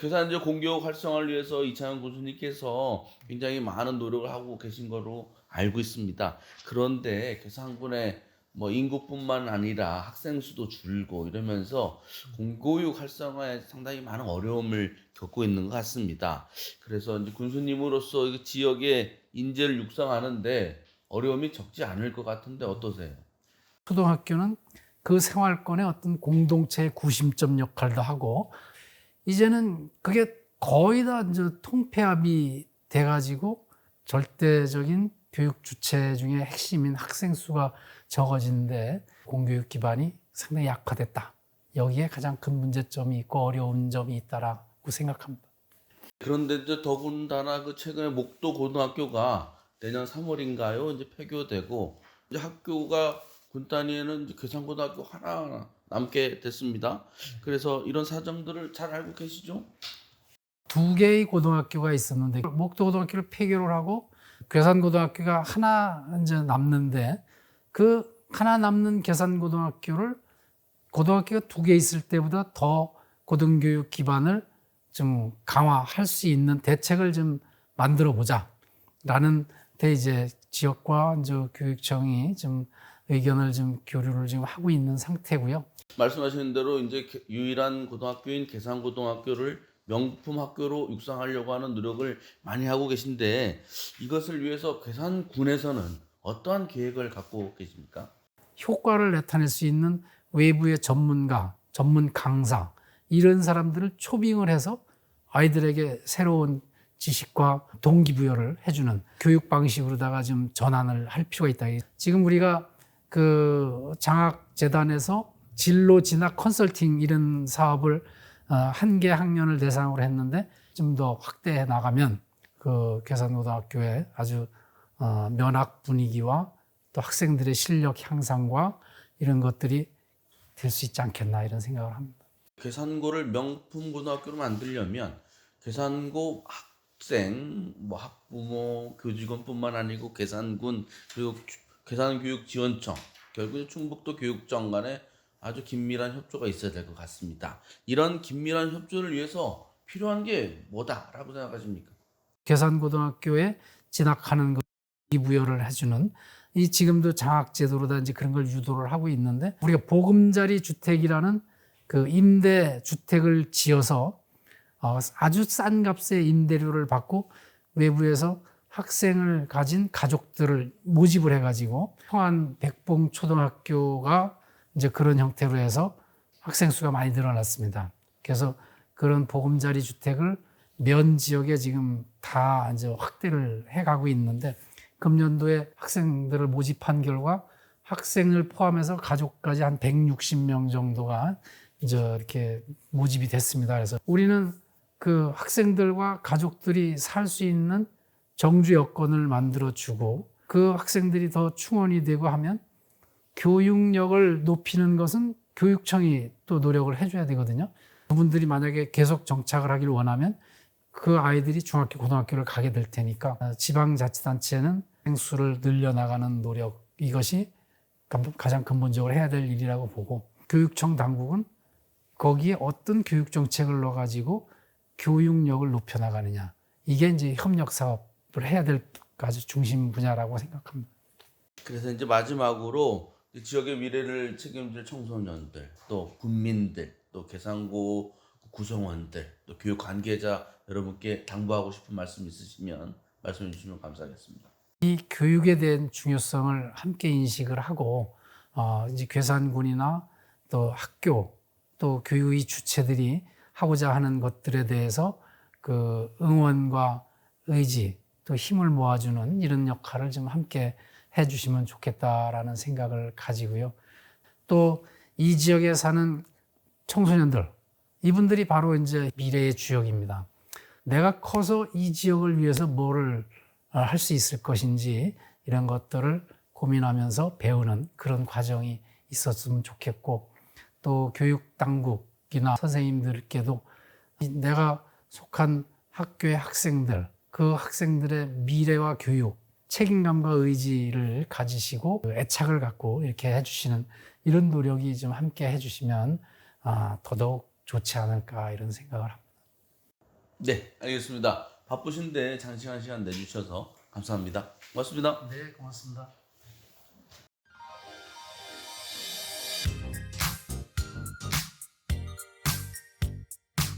계산제 공교육 활성화를 위해서 이창현 교수님께서 굉장히 많은 노력을 하고 계신 거로 알고 있습니다. 그런데 계산군의 뭐 인구뿐만 아니라 학생 수도 줄고 이러면서 공교육 활성화에 상당히 많은 어려움을 겪고 있는 것 같습니다. 그래서 이제 군수님으로서 이 지역의 인재를 육성하는데 어려움이 적지 않을 것 같은데 어떠세요? 초등학교는 그 생활권의 어떤 공동체의 구심점 역할도 하고 이제는 그게 거의 다 이제 통폐합이 돼가지고 절대적인 교육 주체 중에 핵심인 학생 수가 적어지는데 공교육 기반이 상당히 약화됐다. 여기에 가장 큰 문제점이 있고 어려운 점이 있다라고 생각합니다. 그런데 이제 더군다나 그 최근에 목도 고등학교가 내년 3월인가요? 이제 폐교되고 이제 학교가 군 단위에는 이제 괴산고등학교 하나 남게 됐습니다. 그래서 이런 사정들을 잘 알고 계시죠? 두 개의 고등학교가 있었는데 목도 고등학교를 폐교를 하고 괴산 고등학교가 하나 이제 남는데 그 하나 남는 괴산 고등학교를 고등학교가 두 개 있을 때보다 더 고등교육 기반을 좀 강화할 수 있는 대책을 좀 만들어 보자라는 데 이제 지역과 이제 교육청이 좀 의견을 좀 교류를 지금 하고 있는 상태고요. 말씀하신 대로 이제 개- 유일한 고등학교인 계산고등학교를 명품 학교로 육성하려고 하는 노력을 많이 하고 계신데 이것을 위해서 계산군에서는 어떠한 계획을 갖고 계십니까? 효과를 나타낼 수 있는 외부의 전문가, 전문 강사 이런 사람들을 초빙을 해서 아이들에게 새로운 지식과 동기부여를 해주는 교육 방식으로다가 좀 전환을 할 필요가 있다. 지금 우리가 그 장학 재단에서 진로 진학 컨설팅 이런 사업을 어, 한개 학년을 대상으로 했는데 좀 더 확대해 나가면 그 괴산고등학교의 아주 어, 면학 분위기와 또 학생들의 실력 향상과 이런 것들이 될 수 있지 않겠나 이런 생각을 합니다. 계산고를 명품 고등학교로 만들려면 계산고 학생, 뭐 학부모, 교직원뿐만 아니고 계산군 그리고 주- 계산교육지원청 결국 충북도 교육청 간에 아주 긴밀한 협조가 있어야 될 것 같습니다. 이런 긴밀한 협조를 위해서 필요한 게 뭐다라고 생각하십니까? 계산고등학교에 진학하는 것 부여를 해주는 이 지금도 장학제도로든지 그런 걸 유도를 하고 있는데 우리가 보금자리 주택이라는 그 임대 주택을 지어서 어, 아주 싼 값의 임대료를 받고 외부에서 학생을 가진 가족들을 모집을 해가지고 평안 백봉 초등학교가 이제 그런 형태로 해서 학생 수가 많이 늘어났습니다. 그래서 그런 보금자리 주택을 면 지역에 지금 다 이제 확대를 해가고 있는데 금년도에 학생들을 모집한 결과 학생을 포함해서 가족까지 한 160명 정도가 이제 이렇게 모집이 됐습니다. 그래서 우리는 그 학생들과 가족들이 살 수 있는 정주 여건을 만들어 주고 그 학생들이 더 충원이 되고 하면 교육력을 높이는 것은 교육청이 또 노력을 해줘야 되거든요. 그분들이 만약에 계속 정착을 하기를 원하면 그 아이들이 중학교, 고등학교를 가게 될 테니까 어, 지방자치단체는 생수를 늘려나가는 노력 이것이 감- 가장 근본적으로 해야 될 일이라고 보고 교육청 당국은 거기에 어떤 교육 정책을 넣어가지고 교육력을 높여나가느냐 이게 이제 협력 사업을 해야 될 아주 중심 분야라고 생각합니다. 그래서 이제 마지막으로 이 지역의 미래를 책임질 청소년들, 또 군민들, 또 계산고 구성원들, 또 교육 관계자 여러분께 당부하고 싶은 말씀 있으시면 말씀해 주시면 감사하겠습니다. 이 교육에 대한 중요성을 함께 인식을 하고 어, 이제 괴산군이나 또 학교 또 교육의 주체들이 하고자 하는 것들에 대해서 그 응원과 의지 또 힘을 모아주는 이런 역할을 좀 함께 해주시면 좋겠다라는 생각을 가지고요. 또 이 지역에 사는 청소년들 이분들이 바로 이제 미래의 주역입니다. 내가 커서 이 지역을 위해서 뭐를 할 수 있을 것인지 이런 것들을 고민하면서 배우는 그런 과정이 있었으면 좋겠고 또 교육 당국이나 선생님들께도 이 내가 속한 학교의 학생들 그 학생들의 미래와 교육 책임감과 의지를 가지시고 그 애착을 갖고 이렇게 해주시는 이런 노력이 좀 함께 해주시면 아, 더더욱 좋지 않을까 이런 생각을 합니다. 네, 알겠습니다. 바쁘신데 장시간 시간 내주셔서 감사합니다. 고맙습니다. 네, 고맙습니다.